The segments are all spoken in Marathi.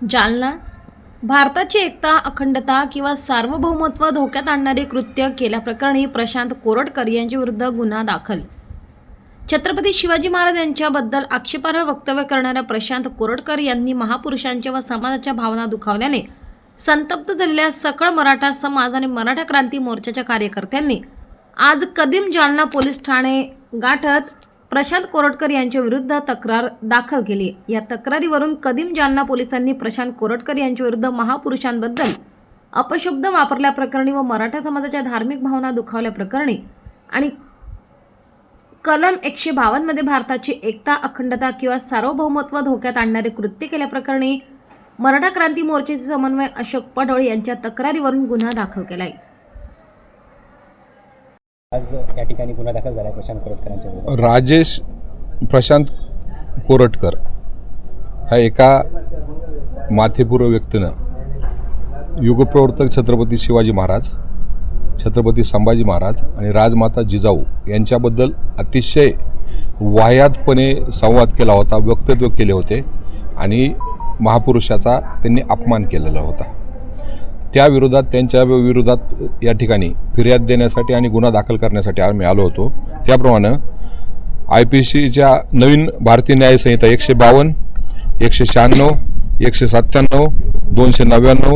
जालना. भारताची एकता अखंडता किंवा सार्वभौमत्व धोक्यात आणणारे कृत्य केल्याप्रकरणी प्रशांत कोरटकर यांच्याविरुद्ध गुन्हा दाखल. छत्रपती शिवाजी महाराज यांच्याबद्दल आक्षेपार्ह वक्तव्य करणाऱ्या प्रशांत कोरटकर यांनी महापुरुषांच्या व समाजाच्या भावना दुखावल्याने संतप्त झालेल्या सकळ मराठा समाज आणि मराठा क्रांती मोर्चाच्या कार्यकर्त्यांनी आज कदीम जालना पोलीस ठाणे गाठत प्रशांत कोरटकर यांच्या विरुद्ध तक्रार दाखल केली. या तक्रारीवरून कदीम जालना पोलिसांनी प्रशांत कोरटकर यांच्याविरुद्ध महापुरुषांबद्दल अपशब्द वापरल्याप्रकरणी व मराठा समाजाच्या धार्मिक भावना दुखावल्याप्रकरणी आणि कलम एकशे बावन्नमध्ये भारताची एकता अखंडता किंवा सार्वभौमत्व धोक्यात आणणारे कृत्य केल्याप्रकरणी मराठा क्रांती मोर्चाचे समन्वय अशोक पडोळ यांच्या तक्रारीवरून गुन्हा दाखल केला आहे आज या ठिकाणी गुन्हा दाखल झाला प्रशांत कोरटकरांच्या विरोधात. राजेश प्रशांत कोरटकर ह्या एका माथेपूर्व व्यक्तीनं युगप्रवर्तक छत्रपती शिवाजी महाराज छत्रपती संभाजी महाराज आणि राजमाता जिजाऊ यांच्याबद्दल अतिशय वाह्यातपणे संवाद केला होता वक्तव्य केले होते आणि महापुरुषाचा त्यांनी अपमान केलेला होता. त्याविरोधात त्यांच्या विरोधात या ठिकाणी फिर्याद देण्यासाठी आणि गुन्हा दाखल करण्यासाठी आम्ही आलो होतो. त्याप्रमाणे आय पी सीच्या नवीन भारतीय न्याय संहिता एकशे बावन्न एकशे शहाण्णव एकशे सत्त्याण्णव दोनशे नव्याण्णव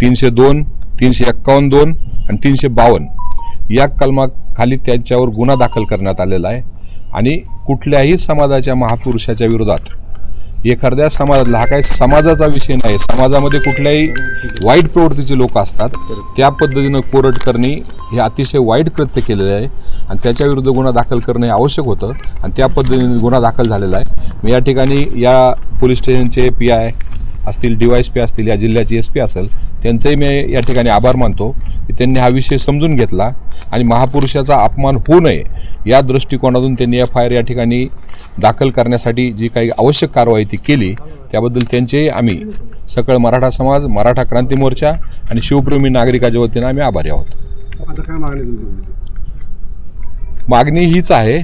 तीनशे दोन तीनशे एक्कावन्न दोन आणि तीनशे बावन्न या कलमाखाली त्यांच्यावर गुन्हा दाखल करण्यात आलेला आहे. आणि कुठल्याही समाजाच्या महापुरुषाच्या विरोधात एखाद्या समाजातला हा काही समाजाचा विषय नाही. समाजामध्ये कुठल्याही वाईट प्रवृत्तीचे लोक असतात. त्या पद्धतीनं कोरट करणे हे अतिशय वाईट कृत्य केलेलं आहे. आणि त्याच्याविरुद्ध गुन्हा दाखल करणे आवश्यक होतं. आणि त्या पद्धतीने गुन्हा दाखल झालेला आहे. मी या ठिकाणी या पोलीस स्टेशनचे पी आय असतील डी वाय एस पी असतील या जिल्ह्याचे एस पी असेल त्यांचंही मी या ठिकाणी आभार मानतो. की त्यांनी हा विषय समजून घेतला. आणि महापुरुषाचा अपमान होऊ नये. या दृष्टिकोनातून त्यांनी एफ आय आर या ठिकाणी दाखल करण्यासाठी जी काही आवश्यक कारवाई ती केली त्याबद्दल त्यांचेही आम्ही सकळ मराठा समाज मराठा क्रांती मोर्चा आणि शिवप्रेमी नागरिकाच्या वतीनं आम्ही आभारी आहोत. मागणी हीच आहे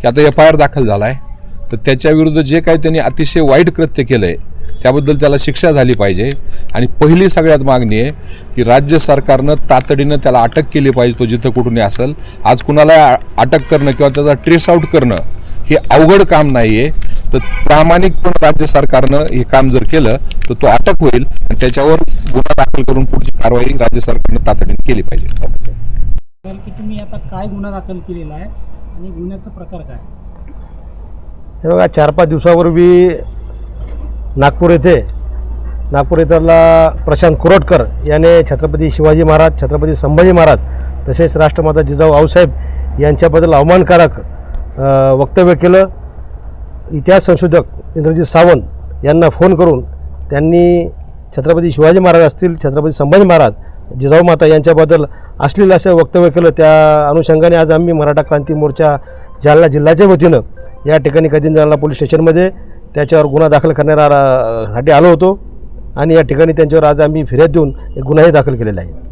की आता एफ आय आर दाखल झाला आहे तर त्याच्याविरुद्ध जे काही त्यांनी अतिशय वाईट कृत्य केलं आहे त्याबद्दल त्याला शिक्षा झाली पाहिजे. आणि पहिली सगळ्यात मागणी आहे की राज्य सरकारनं तातडीनं त्याला अटक केली पाहिजे तो जिथं कुठूनही असेल. आज कुणाला अटक करणं किंवा त्याचा ट्रेस आऊट करणं हे अवघड काम नाही आहे तर प्रामाणिकपणे राज्य सरकारनं हे काम जर केलं तर तो अटक होईल आणि त्याच्यावर गुन्हा दाखल करून पुढची कारवाई राज्य सरकारनं तातडीने केली पाहिजे. की तुम्ही आता काय गुन्हा दाखल केलेला आहे आणि गुन्ह्याचा प्रकार काय हे बघा चार पाच दिवसापूर्वी नागपूर येथे नागपूर येथला प्रशांत कुरटकर याने छत्रपती शिवाजी महाराज छत्रपती संभाजी महाराज तसेच राष्ट्रमाता जिजाऊ आऊसाहेब यांच्याबद्दल अवमानकारक वक्तव्य केलं. इतिहास संशोधक इंद्रजित सावंत यांना फोन करून त्यांनी छत्रपती शिवाजी महाराज असतील छत्रपती संभाजी महाराज जिजाऊ माता यांच्याबद्दल असलेलं असं वक्तव्य केलं. त्या अनुषंगाने आज आम्ही मराठा क्रांती मोर्चा जालना जिल्ह्याच्या वतीनं या ठिकाणी कदीम जालना पोलीस स्टेशनमध्ये त्याच्यावर गुन्हा दाखल करण्यासाठी आलो होतो. आणि या ठिकाणी त्यांच्यावर आज आम्ही फिर्याद देऊन एक गुन्हाही दाखल केलेला आहे.